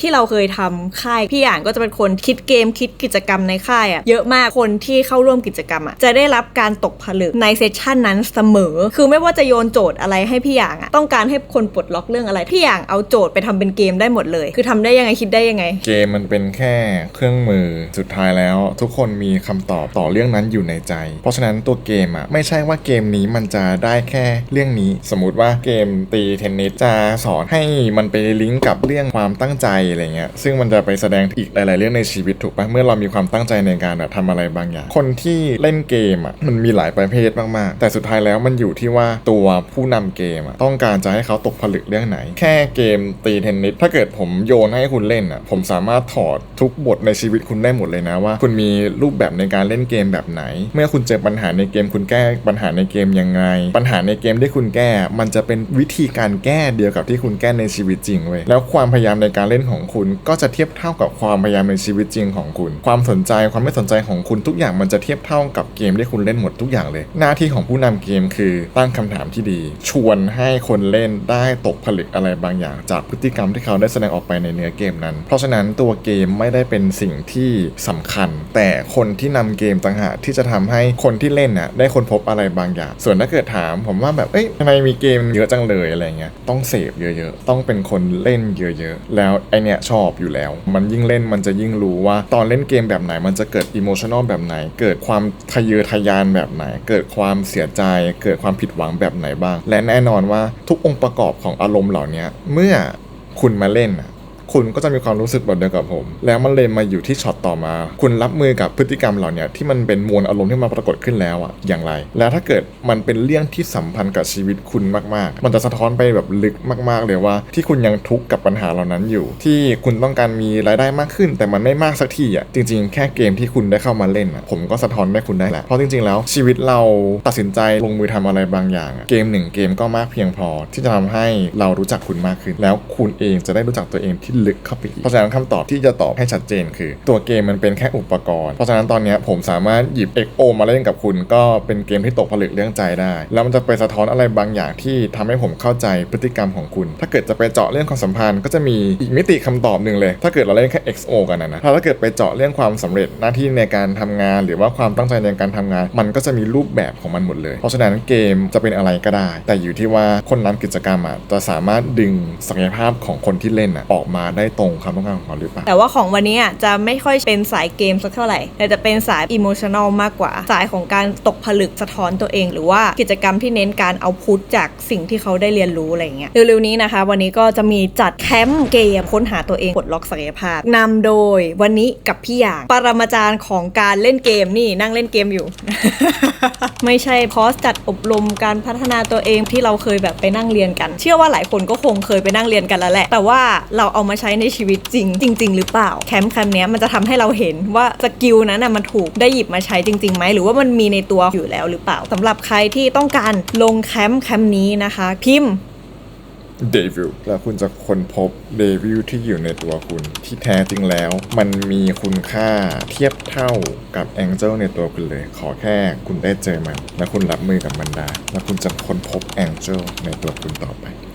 ที่เราเคยทำค่ายพี่อย่างก็จะเป็นคนคิดเกมคิดกิจกรรมในค่ายอะเยอะมากคนที่เข้าร่วมกิจกรรมอะจะได้รับการตกผลึกในเซสชันนั้นเสมอ คือไม่ว่าจะโยนโจทย์อะไรให้พี่อย่างอะต้องการให้คนปลดล็อกเรื่องอะไรพี่อย่างเอาโจทย์ไปทำเป็นเกมได้หมดเลย คือทำได้ยังไงคิดได้ยังไง เกมมันเป็นแค่เครื่องมือสุดท้ายแล้ว ทุกคนมีคำตอบต่อเรื่องนั้นอยู่ในใจ เพราะฉะนั้นตัวเกมอะไม่ใช่ว่าเกมนี้มันจะได้แค่เรื่องนี้ สมมติว่าเกมตีเทนนิสจะสอนให้มันไปลิงก์กับเรื่องความตั้งใจอะไรเงี้ยซึ่งมันจะไปแสดงอีกหลาย ๆ เรื่องในชีวิตถูกปะเมื่อเรามีความตั้งใจในการแบบทำอะไรบางอย่าง คนที่เล่นเกมอะมันมีหลายประเภทมาก ๆ แต่สุดท้ายแล้วมันอยู่ที่ว่าตัวผู้นำเกมอะต้องการจะให้เขาตกผลึกเรื่องไหน แค่เกมตีเทนนิสถ้าเกิดผมโยนให้คุณเล่นอะผมสามารถถอดทุกบทในชีวิตคุณได้หมดเลยนะว่า คุณมีรูปแบบในการเล่นเกมแบบไหน เมื่อคุณเจอปัญหาในเกมคุณแก้ปัญหาในเกมยังไง ปัญหาในเกมที่คุณแก้ มันจะเป็นวิธีการแก้เดียวกับที่คุณแก้ในชีวิตจริงเว้ยแล้วความพยายามในการเล่นของคุณก็จะเทียบเท่ากับความพยายามในชีวิตจริงของคุณ ความสนใจความไม่สนใจของคุณทุกอย่างมันจะเทียบเท่ากับเกมที่คุณเล่นหมดทุกอย่างเลย หน้าที่ของผู้นำเกมคือตั้งคำถามที่ดี ชวนให้คนเล่นได้ตกผลึกอะไรบางอย่าง จากพฤติกรรมที่เขาได้แสดงออกไปในเนื้อเกมนั้น เพราะฉะนั้นตัวเกมไม่ได้เป็นสิ่งที่สำคัญ แต่คนที่นำเกมต่างหากที่จะทำให้คนที่เล่นน่ะได้ค้นพบอะไรบางอย่าง ส่วนถ้าเกิดถาม ผมว่าแบบเอ้ยทำไมมีเกมเยอะจังเลยอะไรเงี้ยต้องเสพเยอะๆต้องเป็นคนเล่นเยอะๆแล้วไอเนี่ยชอบอยู่แล้ว มันยิ่งเล่นมันจะยิ่งรู้ว่าตอนเล่นเกมแบบไหน มันจะเกิดอิโมชันอลแบบไหน เกิดความทะเยอทะยานแบบไหน เกิดความเสียใจ เกิดความผิดหวังแบบไหนบ้าง และแน่นอนว่าทุกองค์ประกอบของอารมณ์เหล่านี้เมื่อคุณมาเล่นน่ะ คุณก็จะมีความรู้สึกแบบเดียวกับผม แล้วมันเลยมาอยู่ที่ช็อตต่อมา คุณรับมือกับพฤติกรรมเหล่านี้ที่มันเป็นมวลอารมณ์ที่มาปรากฏขึ้นแล้วอะอย่างไร แล้วถ้าเกิดมันเป็นเรื่องที่สัมพันธ์กับชีวิตคุณมาก ๆ มันจะสะท้อนไปแบบลึกมาก ๆ เลยว่า ที่คุณยังทุกข์กับปัญหาเหล่านั้นอยู่ ที่คุณต้องการมีรายได้มากขึ้น แต่มันไม่มากสักทีอะจริง ๆ แค่เกมที่คุณได้เข้ามาเล่นอะผมก็สะท้อนได้คุณได้แหละเพราะจริง ๆ แล้วชีวิตเราตัดสินใจลงมือทำอะไรบางอย่าง เกมหนึ่งเกมก็มากเพียงพอ ที่จะทำให้เรารู้จักคุณมากขึ้น แล้วคุณเองจะได้รู้จักตัวเองที่ลึกเข้าไปอีกเพราะฉะนั้นคำตอบที่จะตอบให้ชัดเจน คือ ตัวเกมมันเป็นแค่อุปกรณ์ เพราะฉะนั้นตอนนี้ผมสามารถหยิบ XO มาเล่นกับคุณ ก็เป็นเกมที่ตกผลึกเรื่องใจได้ แล้วมันจะไปสะท้อนอะไรบางอย่างที่ทำให้ผมเข้าใจพฤติกรรมของคุณ ถ้าเกิดจะไปเจาะเรื่องความสัมพันธ์ก็จะมีอีกมิติคำตอบหนึ่งเลย ถ้าเกิดเราเล่นแค่ XO กันนะนะถ้าเกิดไปเจาะเรื่องความสำเร็จหน้าที่ในการทำงาน หรือว่าความตั้งใจในการทำงาน มันก็จะมีรูปแบบของมันหมดเลย เพราะฉะนั้นเกมจะเป็นอะไรก็ได้ แต่อยู่ที่ว่าคนรันกิจกรรมอะจะสามารถดึงศักยภาพของคนที่เล่นอะออกมาได้ตรงความต้องการของเขาหรือเปล่า แต่ว่าของวันนี้อะจะไม่ค่อยเป็นสายเกมสักเท่าไหร่ แต่จะเป็นสายอิโมชัน a ลมากกว่า สายของการตกผลึกสะท้อนตัวเอง หรือว่ากิจกรรมที่เน้นการเอาพุทจากสิ่งที่เขาได้เรียนรู้อะไรอย่างเงี้ย เร็วๆนี้นะคะ วันนี้ก็จะมีจัดแคมป์เกมค้นหาตัวเองปลดล็อกศักยภาพนำโดยวันนี้กับพี่อย่างปรมาจารย์ของการเล่นเกมนี่นั่งเล่นเกมอยู่ ไม่ใช่คอร์สจัดอบรมการพัฒนาตัวเองที่เราเคยแบบไปนั่งเรียนกัน เชื่อว่าหลายคนก็คงเคยไปนั่งเรียนกันแล้วแหละ แต่ว่าเราเอามาใช้ในชีวิตจริง จริง ๆ หรือเปล่า แคมป์แคมป์เนี้ยมันจะทำให้เราเห็นว่าสกิลนั้นน่ะมันถูกได้หยิบมาใช้จริงๆไหมหรือว่ามันมีในตัวอยู่แล้วหรือเปล่าสำหรับใครที่ต้องการลงแคมป์แคมป์นี้นะคะ พิมพ์เดวิลแล้วคุณจะค้นพบเดวิลที่อยู่ในตัวคุณที่แท้จริงแล้ว มันมีคุณค่าเทียบเท่ากับแองเจิลในตัวคุณเลย ขอแค่คุณได้เจอมัน และคุณรับมือกับมันได้ แล้วคุณจะค้นพบแองเจิลในตัวคุณต่อไป